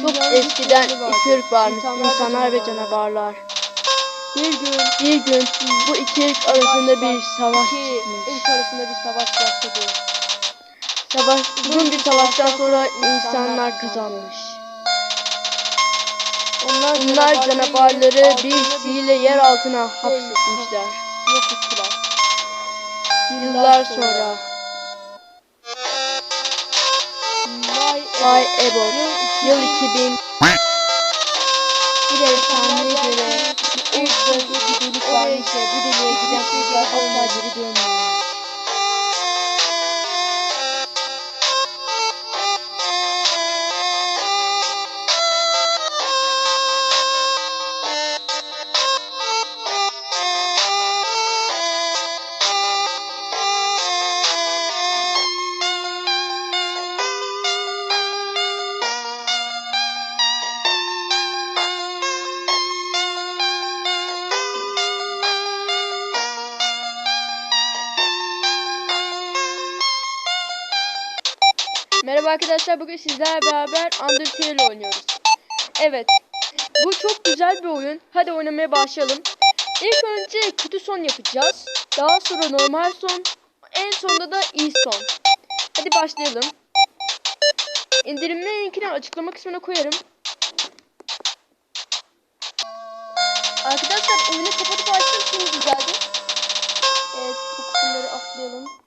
Çok eskiden iki ırk varmış. İnsanlar ve İnsanlar ve canavarlar. Bir gün Bir gün bu iki ırk arasında bir savaş çıkmış. ırk arasında bir savaş başladı. Savaş, uzun bir savaştan sonra insanlar kazanmış. Onlar, Bunlar canavarları bir sihirle yer altına şey hapsetmişler. yok ettiler. Yıllar sonra Vay Ebor yıl 2000 bir efsaneye göre ilk bölge bir delik varmış ve bu deliğe giden kızlar asla geri dönmüyor. Arkadaşlar bugün sizlerle beraber Undertale oynuyoruz. Evet bu çok güzel bir oyun. Hadi oynamaya başlayalım. İlk önce kötü son yapacağız. Daha sonra normal son. En sonunda da iyi son. Hadi başlayalım. İndirimli linkini açıklama kısmına koyarım. Arkadaşlar oyunu kapatıp açtım şimdi güzeldi. Evet bu kısımları atlayalım.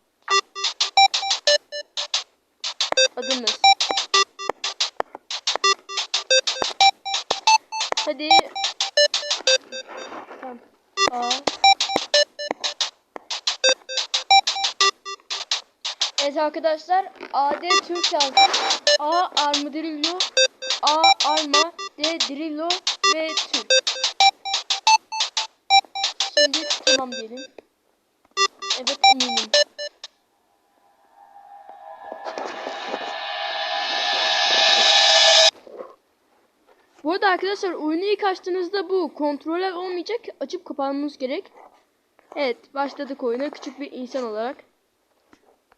Adımız. Hadi. Tamam. A. Evet arkadaşlar AD Türk yazdım. A Armadillo, A Arma, D Drillo ve Türk. Şimdi tamam diyelim. Evet eminim. Arada arkadaşlar oyunu ilk açtığınızda bu kontroller olmayacak. Açıp kapanmanız gerek. Evet başladık oyuna küçük bir insan olarak.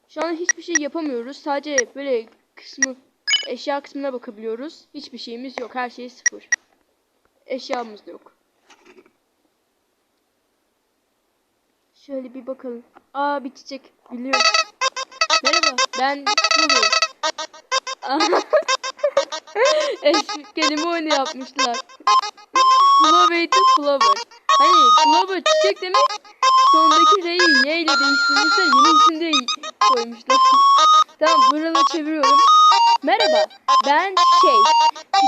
Şu an hiçbir şey yapamıyoruz. Sadece böyle kısmı eşya kısmına bakabiliyoruz. Hiçbir şeyimiz yok. Her şey sıfır. Eşyamız da yok. Şöyle bir bakalım. Aa bir çiçek. Biliyorum. Merhaba. Ben Lulu. Eski kelime oyunu yapmışlar. Flower to flower. Hani flower çiçek demek sondaki R'yi Y ile değiştirirse yeni isim de koymuşlar. tamam buraları çeviriyorum. Merhaba ben şey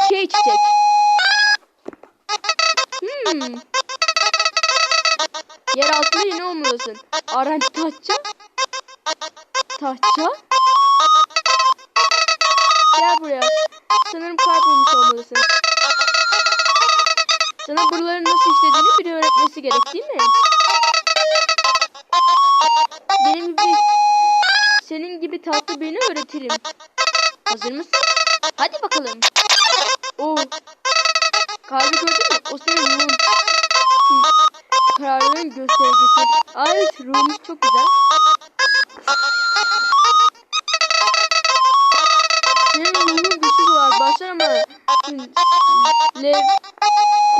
çiçeği çiçek. Hmm. Yer altında yeni olmalısın. Aranç taşça. Taşça. Gel buraya. Sanırım kaybolmuş olmalısın. Sana buraların nasıl işlediğini biri öğretmesi gerek değil mi? Benim gibi senin gibi tatlı birini öğretirim. Hazır mısın? Hadi bakalım. Oo. Kalbi gördün mü? O senin ruhun. Kararının göstergesi. Evet ruhumuz çok güzel. Başlar ama lev,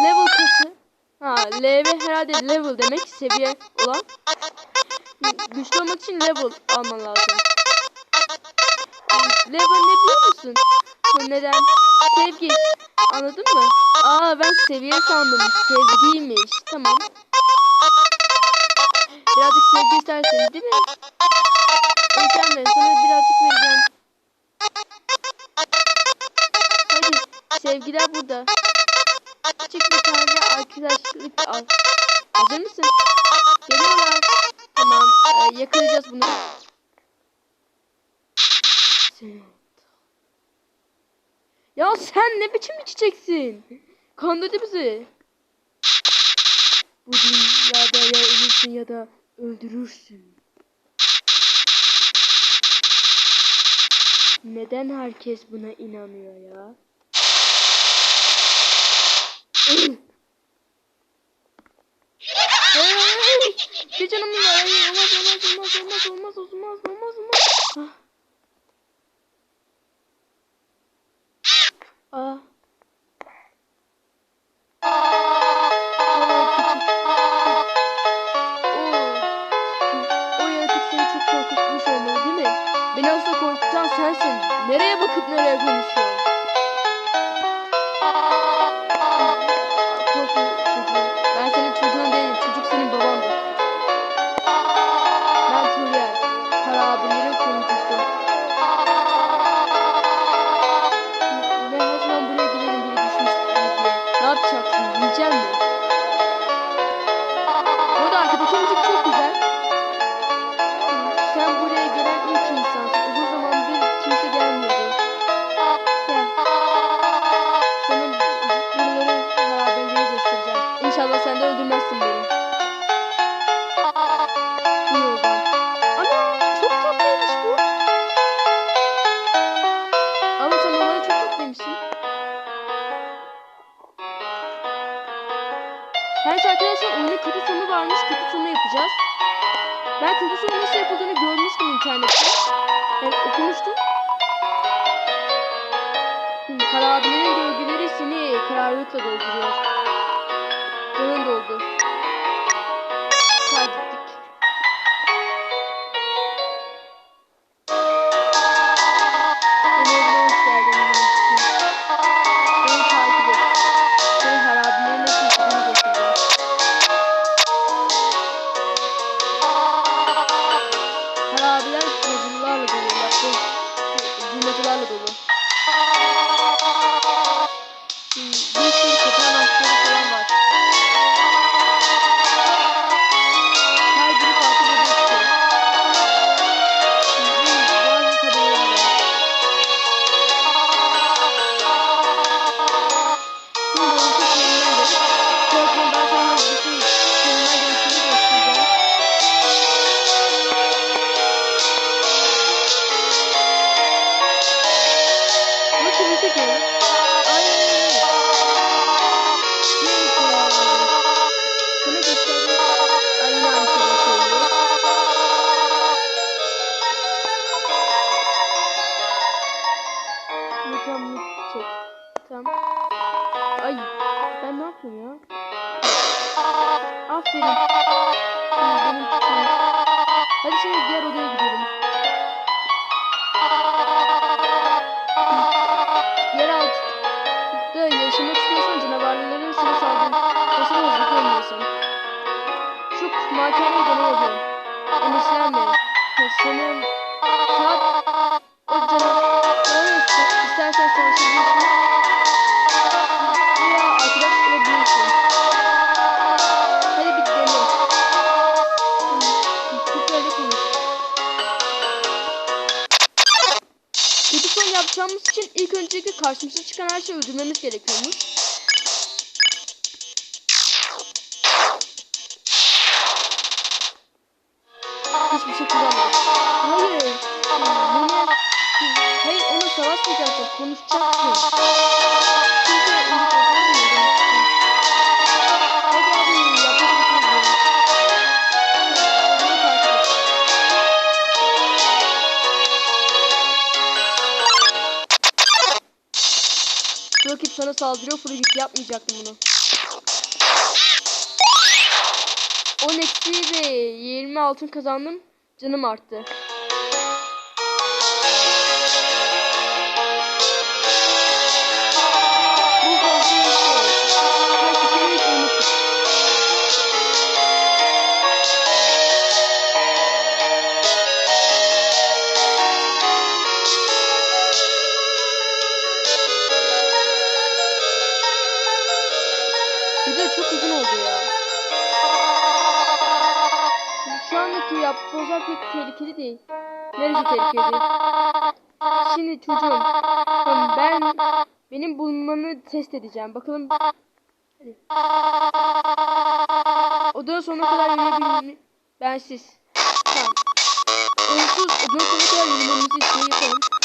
level kaçı? Ha, level herhalde level demek seviye olan. Güçlü olmak için level alman lazım. Level ne biliyor musun? Neden? Sevgi. Anladın mı? Aa ben seviye sandım. Sevgiymiş. Tamam. Birazcık sevgi isterseniz değil mi? İnsan ben sana birazcık vereceğim. Sevgiler burada. Küçük bir tane arkadaşlık al. Hazır mısın? Geliyorlar. Tamam e, yakalayacağız bunu. Ya sen ne biçim bir çiçeksin? Kandırdı bizi. Bu dünyada ya ölürsün ya da öldürürsün. Neden herkes buna inanıyor ya? Hey, bir canım var. Olmaz olmaz olmaz olmaz olmaz olmaz olmaz. olmaz. Ah. Aa. Beni asla korkutan sensin. Nereye bakıp nereye konuşuyor? 比较 Ben Türkçe'de nasıl yapıldığını görmüştüm internette. Yani okumuştum. Karabinerin gölgeleri seni kararlılıkla dolduruyor. Canın doldu. Hadi şimdi diğer odaya gidelim. karşımıza çıkan her şeyi öldürmemiz gerekiyormuş. Hiçbir şey kullanmadım. Hayır. Bunu... Hayır ona savaşmayacaksın. Konuşacaksın. rakip sana saldırıyor. Frigik yapmayacaktım bunu. 10 eksi ve 20 altın kazandım. Canım arttı. kadar pek tehlikeli değil. Neresi tehlikeli? Şimdi çocuğum ben benim bulmanı test edeceğim. Bakalım Hadi. Odanın sonuna kadar yürüyebilir Bensiz. Tamam. Onsuz odanın sonuna kadar yürümemizi isteyelim.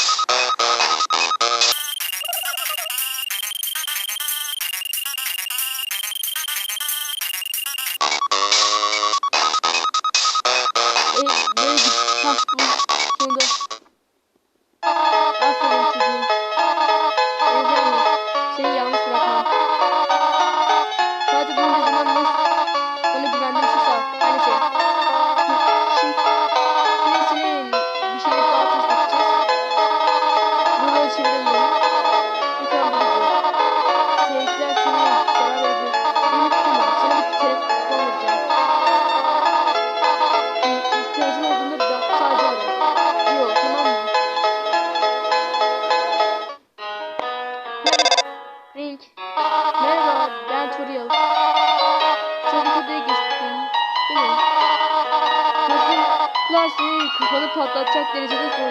Derecede